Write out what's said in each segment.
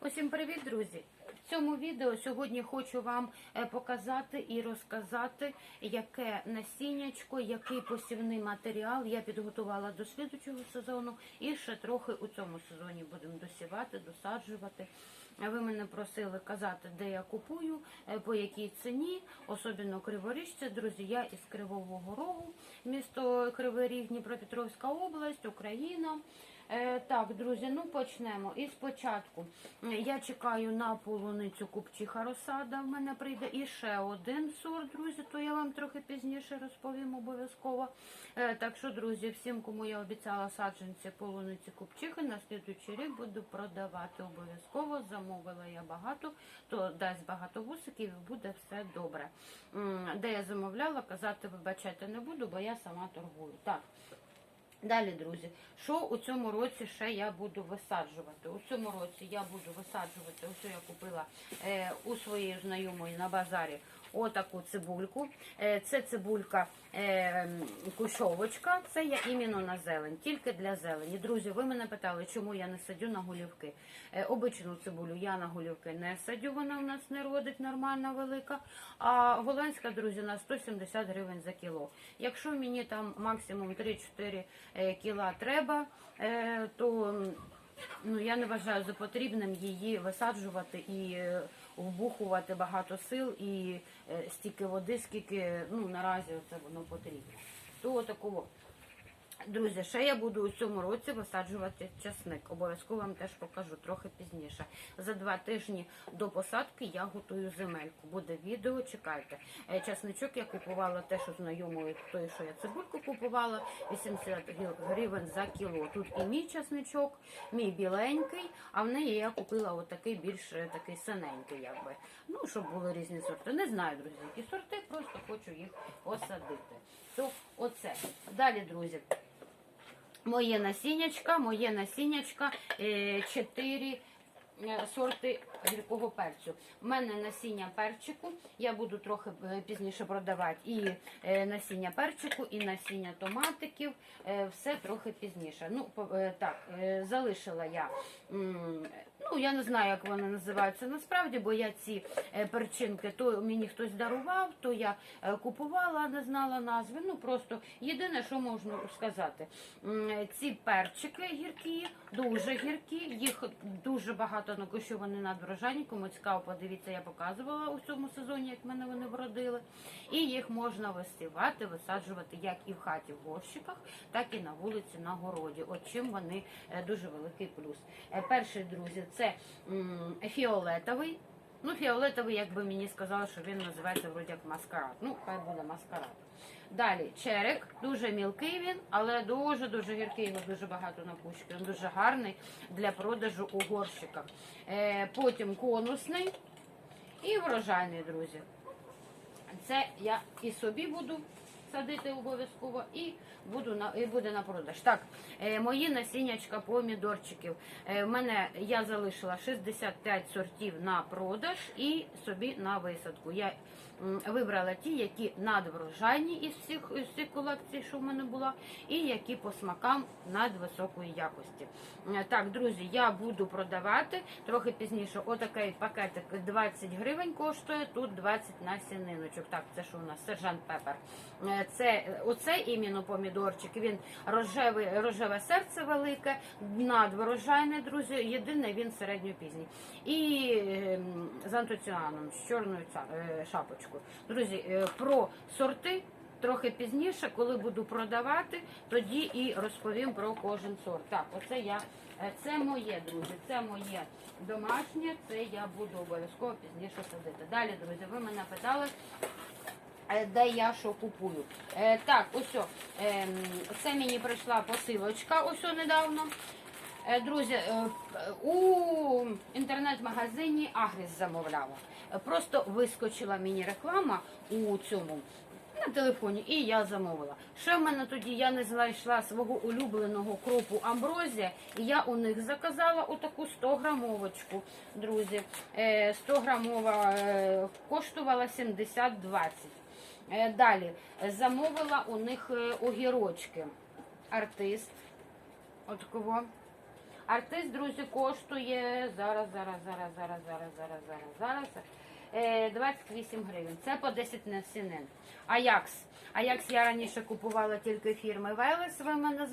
Усім привіт, друзі! В цьому відео сьогодні хочу вам е, показати і розказати, яке насіннячко, який посівний матеріал я підготувала до слідучого сезону, і ще трохи у цьому сезоні будемо досівати, досаджувати. Ви мене просили казати, де я купую, е, по якій ціні, особливо криворіжці. Друзі, я із Кривого Рогу, місто Кривий Ріг, Дніпропетровська область, Україна. Е, Так, друзі, ну почнемо. І спочатку я чекаю на полуницю купчиха розсада. В мене прийде і ще один сорт, друзі, то я вам трохи пізніше розповім обов'язково. Е, Так що, друзі, всім, кому я обіцяла саджанці полуниці купчихи, на слідуючий рік буду продавати обов'язково. Замовила я багато, то дасть багато вусиків і буде все добре. Де я замовляла, казати, вибачайте, не буду, бо я сама торгую. Так. Далі, друзі, що у цьому році ще я буду висаджувати? У цьому році я буду висаджувати, ось я купила е, у своєї знайомої на базарі отаку цибульку. Е, це цибулька е, кущовочка, це я іменно на зелень, тільки для зелені. Друзі, ви мене питали, чому я не садю на голівки. Е, обичну цибулю я на голівки не садю, вона в нас не родить нормальна велика. А голландська, друзі, на 170 гривень за кіло. Якщо мені там максимум 3-4 е, кіла треба, то ну, я не вважаю за потрібним її висаджувати і вбухувати багато сил і е, стільки води, скільки ну, наразі це воно потрібно. То такого. Друзі, ще я буду у цьому році висаджувати часник. Обов'язково вам теж покажу трохи пізніше. За два тижні до посадки я готую земельку. Буде відео, чекайте. Е, Часничок я купувала теж у знайомої, той, що я цибульку купувала, 80 гривень за кіло. Тут і мій часничок, мій біленький, а в неї я купила отакий більш е, такий синенький, якби. Ну, щоб були різні сорти. Не знаю, друзі, які сорти, просто хочу їх посадити. То оце. Далі, друзі. Моє насіннячка, моє насіннячка, е, чотири е, сорти гіркого перцю. У мене насіння перчику, я буду трохи е, пізніше продавати і е, насіння перчику, і насіння томатиків, е, все трохи пізніше. Ну, е, так, е, залишила я, ну, я не знаю, як вони називаються насправді, бо я ці е, перчинки, то мені хтось дарував, то я е, купувала, не знала назви. Ну, просто єдине, що можна сказати, ці перчики гіркі, дуже гіркі, їх дуже багато на що вони надврожайні. Кому цікаво, подивіться, я показувала у цьому сезоні, як мене вони вродили. І їх можна висівати, висаджувати як і в хаті в горщиках, так і на вулиці на городі. От чим вони е, дуже великий плюс. Перший, друзі, це фіолетовий. Ну, фіолетовий, якби мені сказали, що він називається вроді як маскарад. Ну, хай буде маскарад. Далі черек, дуже мілкий він, але дуже-дуже гіркий, його дуже багато на кущі. Він дуже гарний для продажу у горщиках. Е, потім конусний і врожайний, друзі. Це я і собі буду садити обов'язково, і буду на і буде на продаж. Так, е, мої насіннячка помідорчиків. Е, в мене я залишила 65 сортів на продаж і собі на висадку. Я вибрала ті, які надврожайні із всіх із всіх колекцій, що в мене була, і які по смакам надвисокої якості. Е, Так, друзі, я буду продавати трохи пізніше. Отакий пакетик 20 гривень коштує, тут 20 насіниночок. Так, це що у нас сержант Пепер. Е, Це оце іменно помідорчик. Він рожевий, рожеве серце велике, надврожайний, друзі. Єдине, він середньопізній. І ем, з антоціаном, з чорною ца- е. Друзі, е, про сорти. Трохи пізніше, коли буду продавати, тоді і розповім про кожен сорт. Так, оце я, е, це моє, друзі, це моє домашнє, це я буду обов'язково пізніше садити. Далі, друзі, ви мене питали, е, де я що купую. Так, ось, ем, це мені прийшла посилочка ось о недавно. Е, Друзі, е, у інтернет-магазині Агріс замовляла. Просто вискочила мені реклама у цьому на телефоні, і я замовила. Ще в мене тоді я не знайшла свого улюбленого кропу амброзія, і я у них заказала отаку 100 грамовочку. Друзі, Е, 100 грамова е, коштувала 70-20. Е, Далі замовила у них огірочки. Артист. От кого. Артист, друзі, коштує зараз, зараз, зараз, зараз, зараз, зараз, зараз, зараз. е, 28 гривень. Це по 10 насінин. Аякс. Аякс я раніше купувала тільки фірми Велес. Ви мене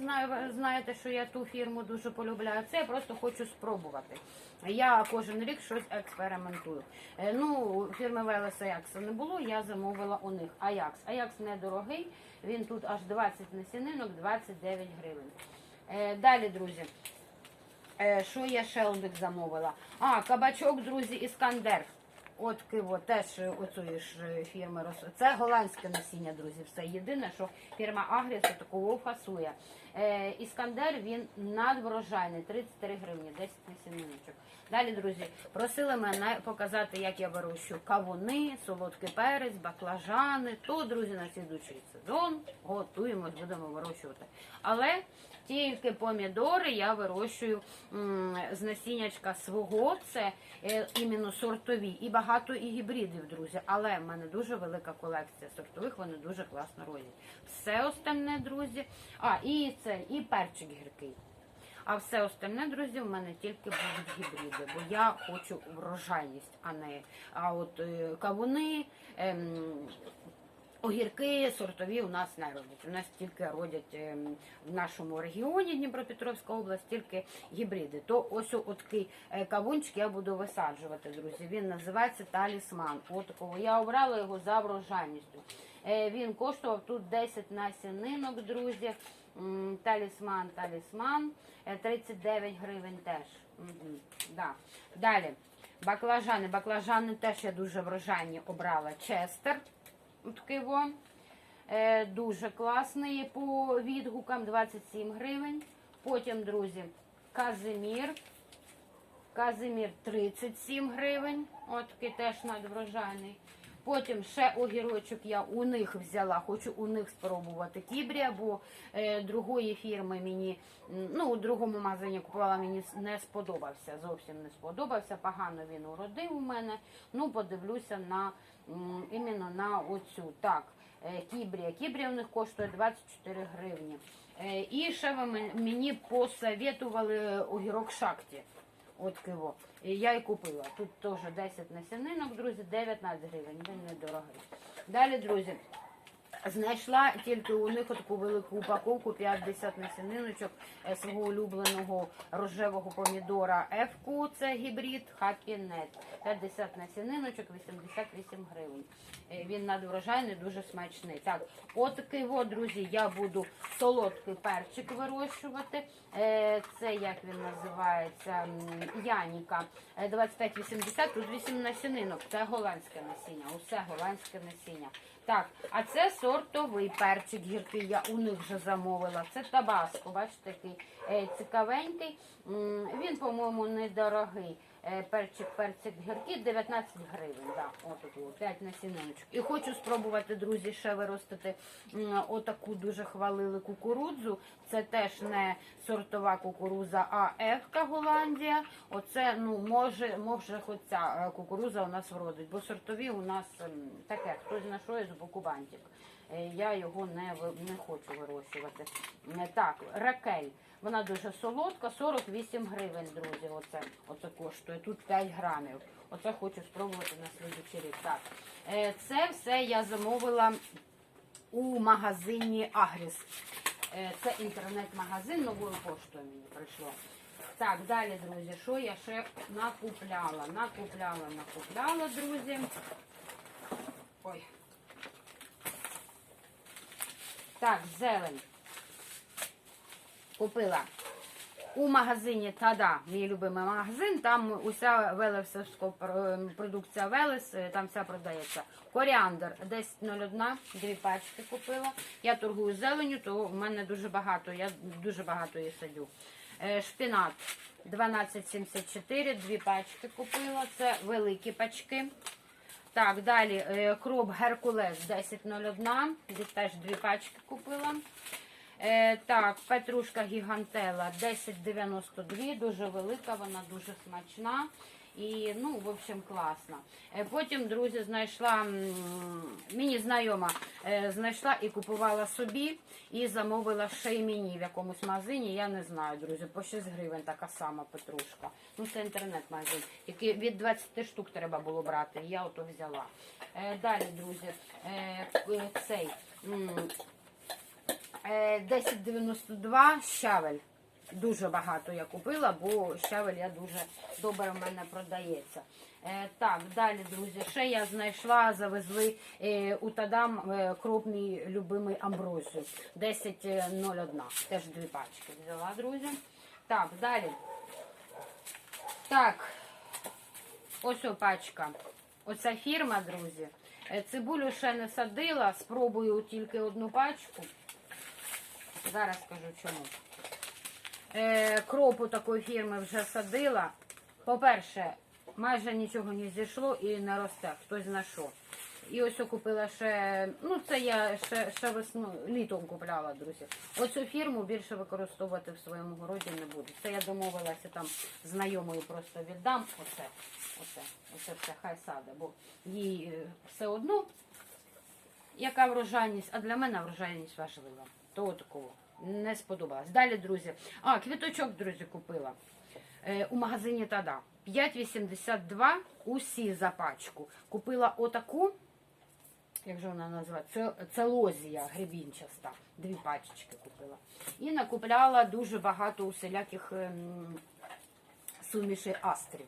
знаєте, що я ту фірму дуже полюбляю. Це я просто хочу спробувати. Я кожен рік щось експериментую. Е, Ну, фірми Велес Аякса не було, я замовила у них Аякс. Аякс недорогий, він тут аж 20 насінинок, 29 гривень. Е, Далі, друзі. Е, Що я ще у них замовила? А, кабачок, друзі, Іскандер. От киво теж е, ж е, фірми рос- Це голландське насіння, друзі. Все єдине, що фірма Агріс такого фасує. Е, Іскандер він надврожайний, 33 гривні, 10 насіниночок. Далі, друзі, просили мене показати, як я вирощую кавуни, солодкий перець, баклажани. То, друзі, на слідуючий сезон готуємось, будемо вирощувати. Але тільки помідори я вирощую з насіннячка свого, це е, іменно сортові, і багато і гібридів, друзі. Але в мене дуже велика колекція сортових, вони дуже класно родять. Все остальне, друзі. А, і це, і перчик гіркий. А все остальне, друзі, в мене тільки будуть гібриди, бо я хочу врожайність, а не а от е, кавуни, ем, огірки сортові у нас не родять. У нас тільки родять ем, в нашому регіоні Дніпропетровська область, тільки гібриди. То ось такий е, кавунчик я буду висаджувати, друзі. Він називається талісман. От такого я обрала його за врожайністю. Е, Він коштував тут 10 насінинок, друзі. Талісман, талісман. Е, 39 гривень теж. Мгм, Да. Далі. Баклажани. Баклажани теж я дуже врожайні обрала. Честер. Такий во. Е, дуже класний по відгукам 27 гривень. Потім, друзі, Казимір. Казимір 37 гривень. От такий теж надврожайний. Потім ще огірочок я у них взяла, хочу у них спробувати кібрія, бо е, другої фірми мені, ну, у другому магазині купувала, мені не сподобався, зовсім не сподобався. Погано він уродив у мене. Ну, подивлюся на іменно на оцю. Так, е, кібрія. Кібрія у них коштує 24 гривні. Е, і ще ви мені посоветували огірок шакті. От киво. І я і купила. Тут теж 10 насінинок, друзі, 19 гривень. Він недорогий. Далі, друзі, знайшла тільки у них таку велику упаковку 50 насіниночок е, свого улюбленого рожевого помідора Ефку. Це гібрид Хакінет. 50 насіниночок, 88 гривень. Е, Він надврожайний, дуже смачний. Так, от друзі, я буду солодкий перчик вирощувати. Е, Це як він називається Яніка. Е, 25,80, тут 8 насінинок. Це голландське насіння. Усе голландське насіння. Так, а це сортовий перчик гіркий. Я у них вже замовила. Це табаско. Бачите, такий е, цікавенький. Він, по-моєму, недорогий. Е, Перчик, перчик гіркий 19 гривень. Да, от, 5 насіниночок. І хочу спробувати, друзі, ще виростити отаку дуже хвалили кукурудзу. Це теж не сортова кукуруза, а Ефка Голландія. Оце, ну, може, може, хоч ця е, кукуруза у нас вродить, бо сортові у нас таке, хтось знайшов з боку бантик. Е, Я його не, не хочу вирощувати. Е, Так, ракель. Вона дуже солодка, 48 гривень, друзі. Оце, оце коштує. Тут 5 грамів. Оце хочу спробувати на слідчий рік. Так, е, це все я замовила у магазині Агріс. Це інтернет-магазин новою поштою мені прийшло. Так, далі, друзі, що я ще накупляла? Накупляла, накупляла, друзі. Ой. Так, зелень. Купила у магазині Тада, мій любимий магазин, там уся велесовська продукція Велес, е, там вся продається. Коріандр 10,01, дві пачки купила. Я торгую зеленю, то в мене дуже багато, я дуже багато її садю. Е, Шпінат 12,74, дві пачки купила. Це великі пачки. Так, далі е, кроп Геркулес 1001, десь теж дві пачки купила. Е, так, петрушка гігантела 1092, дуже велика, вона дуже смачна. І ну, в общем, класно. Е, Потім, друзі, знайшла мені знайома е, знайшла і купувала собі, і замовила ще й мені в якомусь магазині. Я не знаю, друзі, по 6 гривень така сама петрушка. Ну, це інтернет-магазин, який від 20 штук треба було брати. Я ото взяла. Е, Далі, друзі, цей е, 1092 щавель. Дуже багато я купила, бо щавель я дуже добре в мене продається. Е, так, далі, друзі, ще я знайшла, завезли е, у Тадам е, кроп любимий амброзію. 10.01. Теж дві пачки взяла, друзі. Так, далі. Так, ось пачка. Оця фірма, друзі. Е, Цибулю ще не садила, спробую тільки одну пачку. Зараз скажу чому. Е, кропу такої фірми вже садила. По-перше, майже нічого не зійшло і не росте, хтось зна що. І ось купила ще, ну це я ще, ще весну, літом купляла, друзі. Оцю фірму більше використовувати в своєму городі не буду. Це я домовилася там знайомою просто віддам. Оце, оце, оце все хай саде, бо їй е, все одно яка врожайність, а для мене врожайність важлива. То такого не сподобалось. Далі, друзі. А, квіточок, друзі, купила е, у магазині Тада. 5,82 усі за пачку. Купила отаку, як же вона називається? Це, це лозія гребінчаста. Дві пачечки купила. І накупляла дуже багато усіляких ем, сумішей астрів.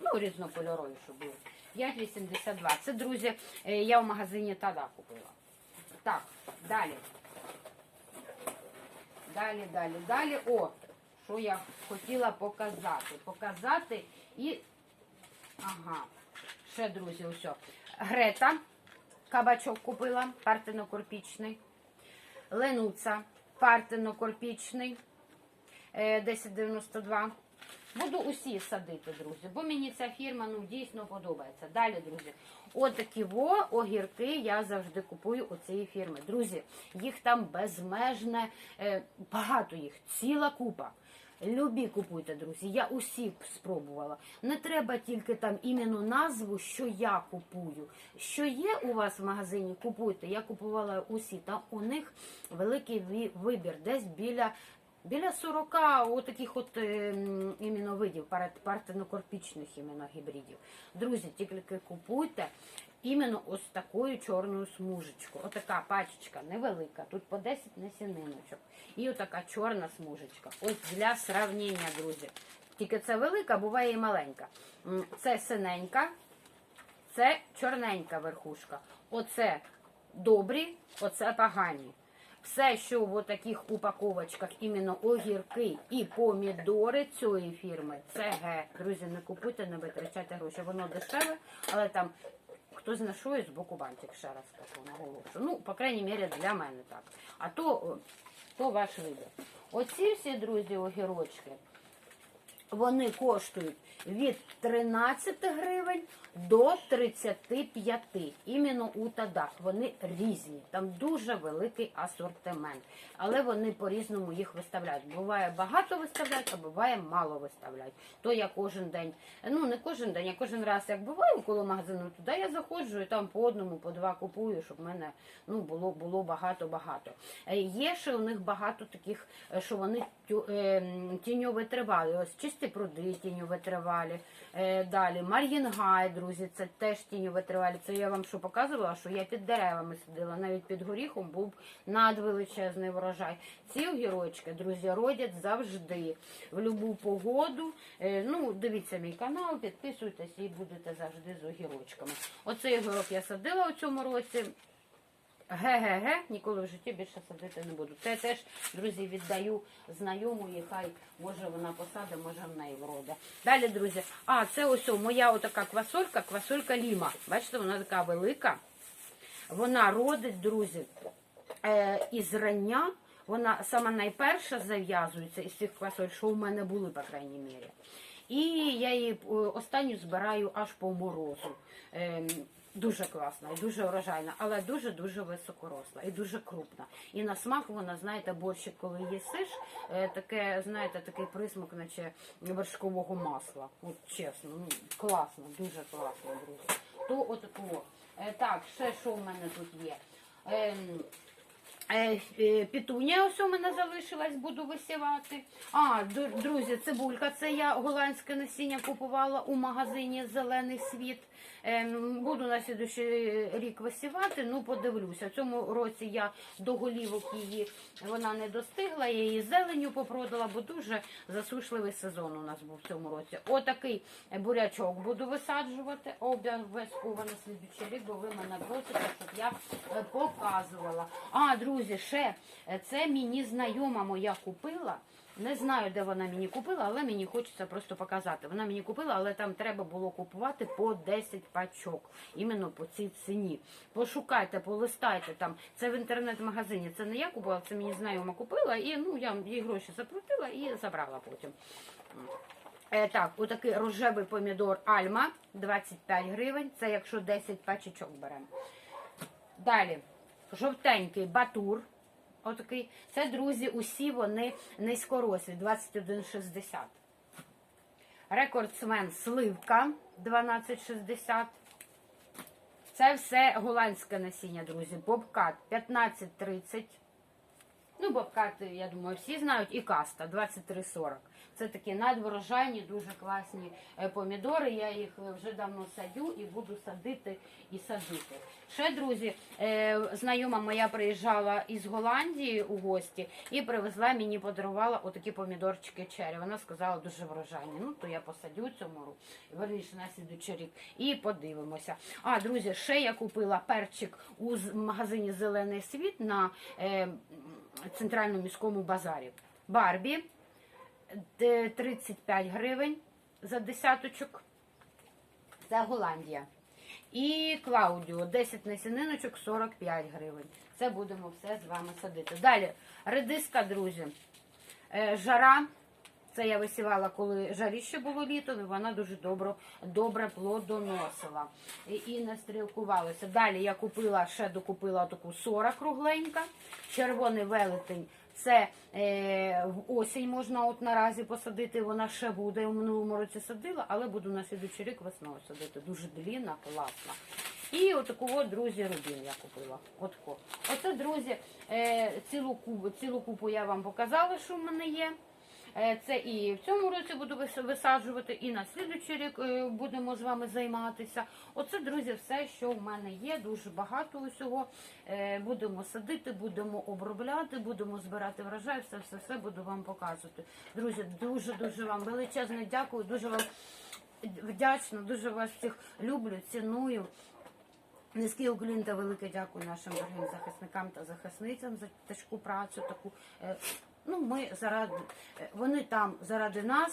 Ну, різнокольорові, щоб були. 5,82. Це, друзі, е, я в магазині Тада купила. Так, далі. Далі, далі, далі. О, що я хотіла показати. Показати і. Ага. Ще, друзі, ось. Грета. Кабачок купила, партено-корпічний. Ленуца, партено-корпічний. е, 1092. Буду усі садити, друзі, бо мені ця фірма ну, дійсно подобається. Далі, друзі, отакі во огірки я завжди купую у цієї фірми. Друзі, їх там безмежне, е, багато їх, ціла купа. Любі купуйте, друзі. Я усі спробувала. Не треба тільки там іменно назву, що я купую. Що є у вас в магазині, купуйте. Я купувала усі. Там у них великий вибір, десь біля Біля 40 отаких от е, м, іменно видів, партенокорпічних іменно гібридів. Друзі, тільки купуйте іменно ось такою чорною смужечкою. Отака пачечка невелика, тут по 10 насіниночок. І отака чорна смужечка. Ось для сравнення, друзі. Тільки це велика, буває і маленька. Це синенька, це чорненька верхушка. Оце добрі, оце погані. Все, що в таких упаковочках, іменно огірки і помідори цієї фірми, це Г. Друзі, не купуйте, не витрачайте гроші. Воно дешеве, але там хто знає, з боку бантик, ще раз скажу, наголошую. Ну, по крайній мірі, для мене так. А то, то ваш вибір. Оці всі, друзі, огірочки, вони коштують від 13 гривень до 35. Іменно у Тадах. Вони різні. Там дуже великий асортимент. Але вони по-різному їх виставляють. Буває багато виставляють, а буває мало виставляють. То я кожен день, ну не кожен день, я кожен раз як буваю коло магазину, туди я заходжу і там по одному, по два купую, щоб в мене ну, було багато-багато. Е, Є ще у них багато таких, е, що вони е. Ось чисті пруди тіньовитривалі. Е, Далі Мар'їнгай, друзі, це теж тіньовитривалі. Це я вам що показувала, що я під деревами сиділа, навіть під горіхом був надвеличезний врожай. Ці огірочки, друзі, родять завжди, в будь-яку погоду. Е, Ну, дивіться мій канал, підписуйтесь і будете завжди з огірочками. Оцей огірок я садила у цьому році. Ге-ге-ге, ніколи в житті більше садити не буду. Це теж, друзі, віддаю знайомої, хай може вона посаде, може в неї вроде. Далі, друзі, а це ось моя отака квасолька, квасолька ліма. Бачите, вона така велика. Вона родить, друзі, е, із рання. Вона сама найперша зав'язується із цих квасоль, що в мене були, по крайній мірі. І я її е, останню збираю аж по морозу. Дуже класна і дуже урожайна, але дуже-дуже високоросла і дуже крупна. І на смак вона, знаєте, борщик, коли їсиш, е, таке, знаєте, такий присмак, наче вершкового масла. От чесно, ну класно, дуже класно, друзі. То отако. Е, Так, ще що в мене тут є? Ем, Е, е, ось у мене залишилась, буду висівати. А, друзі, цибулька. Це я голландське насіння купувала у магазині Зелений світ. Ем, Буду на слідуючий рік висівати, ну подивлюся. В цьому році я до голівок її вона не достигла, я її зеленю попродала, бо дуже засушливий сезон у нас був в цьому році. Отакий бурячок буду висаджувати, обов'язково на слідуючий рік, бо ви мене просите, щоб я е, показувала. А, друзі, ще е, це мені знайома моя купила. Не знаю, де вона мені купила, але мені хочеться просто показати. Вона мені купила, але там треба було купувати по 10 пачок. Іменно по цій ціні. Пошукайте, полистайте там. Це в інтернет-магазині. Це не я купила, це мені знайома купила. І ну я їй гроші заплатила і забрала потім. Е, так, отакий рожевий помідор Альма 25 гривень. Це якщо 10 пачечок беремо. Далі, жовтенький батур. Отакий. Це, друзі, усі вони низькорослі, 21,60. Рекордсмен сливка 12,60. Це все голландське насіння, друзі. Бобкат 15,30. Ну, бобкат, я думаю, всі знають. І каста 23,40. Це такі надворожайні, дуже класні е, помідори. Я їх е, вже давно садю і буду садити і садити. Ще, друзі, е, знайома моя приїжджала із Голландії у гості і привезла мені, подарувала отакі помідорчики чері. Вона сказала дуже врожайні. Ну, то я посадю цьому року, верніше на слідуючий рік, і подивимося. А, друзі, ще я купила перчик у магазині Зелений світ на центральному міському базарі. Барбі 35 гривень за десяточок. Це Голландія. І Клаудіо 10 насіниночок 45 гривень. Це будемо все з вами садити. Далі редиска, друзі. Е, Жара. Це я висівала, коли жаріще було літом, і вона дуже добре, добре плодоносила. І, і не стрілкувалася. Далі я купила, ще докупила таку 40 кругленька. Червоний велетень. Це е, в осінь можна от наразі посадити, вона ще буде. У минулому році садила, але буду на слідучий рік весною садити. Дуже длінна, класна. І отаку от, друзі, рубін я купила. Отко. Оце, друзі, е, цілу, купу, цілу купу я вам показала, що в мене є. Е, Це і в цьому році буду висаджувати, і на слідуючий рік е, будемо з вами займатися. Оце, друзі, все, що в мене є. Дуже багато усього. Е, Будемо садити, будемо обробляти, будемо збирати врожай, все, все, все буду вам показувати. Друзі, дуже дуже вам величезне дякую, дуже вам вдячна, дуже вас всіх люблю, ціную. Низький уклін та велике дякую нашим дорогим захисникам та захисницям за тяжку працю. Таку ну ми заради е, вони там заради нас,